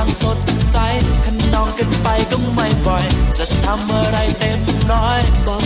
ดังสดใสคันนองกันไปก็ไม่บ่อย จะทำอะไรเต็มน้อยบอ